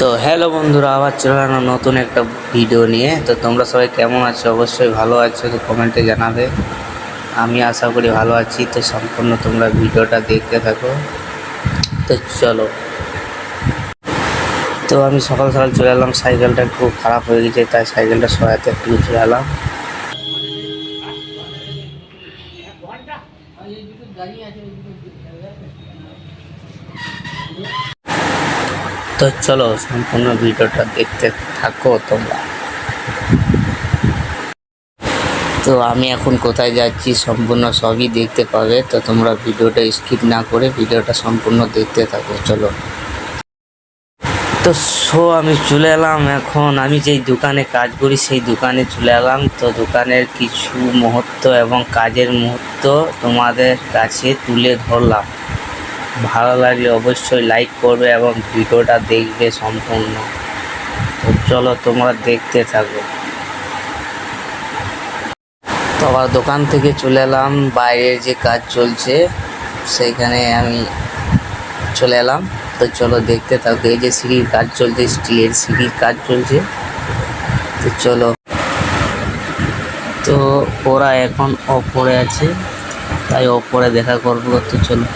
তো হ্যালো বন্ধুরা, আবার চলে এলাম নতুন একটা ভিডিও নিয়ে। তো তোমরা সবাই কেমন আছো? অবশ্যই ভালো আছো, তো কমেন্টে জানাবে। আমি আশা করি ভালো আছি, তো সম্পূর্ণ তোমরা ভিডিওটা দেখতে থাকো। তো চলো। তো আমি সকাল সকাল চলে এলাম, সাইকেলটা একটু খারাপ হয়ে গেছে, তাই সাইকেলটা সরাতে একটু চলে এলাম। তো চলো সম্পূর্ণ ভিডিওটা দেখতে থাকো তোমরা। তো আমি এখন কোথায় যাচ্ছি সম্পূর্ণ সবই দেখতে পাবে, তো তোমরা ভিডিওটা স্কিপ না করে ভিডিওটা সম্পূর্ণ দেখতে থাকো, চলো। তো সো, আমি চলে এলাম এখন, আমি যেই দোকানে কাজ করি সেই দোকানে চলে এলাম। তো দোকানের কিছু মুহূর্ত এবং কাজের মুহূর্ত তোমাদের কাছে তুলে ধরলাম। ভালো লাগলে অবশ্যই লাইক করবে এবং ভিডিওটা দেখবে সম্পূর্ণ। তো চলো তোমরা দেখতে থাকো। তো আবার দোকান থেকে চলে এলাম, বাইরের যে কাজ চলছে, সেইখানে আমি চলে এলাম। তো চলো দেখতে থাকো, এই যে সিঁড়ির কাজ চলছে, স্টিলের সিঁড়ির কাজ চলছে। তো চলো। তো ওরা এখন ওপরে আছে, তাই ওপরে দেখা করব। তো চলো।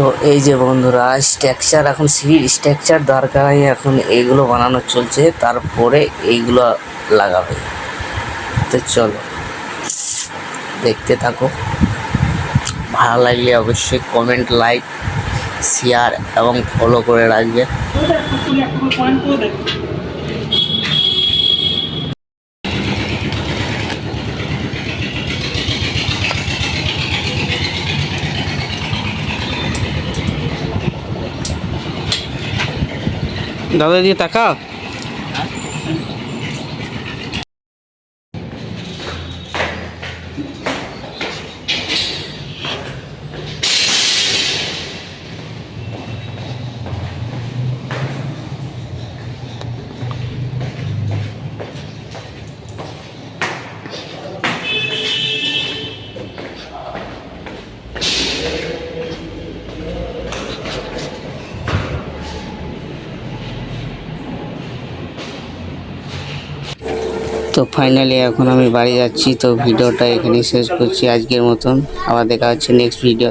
তো এই যে বন্ধুরা স্ট্রাকচার এখন সিঁড়ির স্ট্রাকচার দরকার এখন এইগুলো বানানো চলছে, তারপরে এইগুলো লাগাবে। তো চলো, দেখতে থাকো। ভালো লাগলে অবশ্যই কমেন্ট লাইক শেয়ার এবং ফলো করে রাখবে। দাদা দিয়ে টাকা তো ফাইনালি এখন আমি বাড়ি যাচ্ছি, তো ভিডিওটা এখানেই শেষ করছি। আজকের মতন আবার দেখা হচ্ছে নেক্সট ভিডিও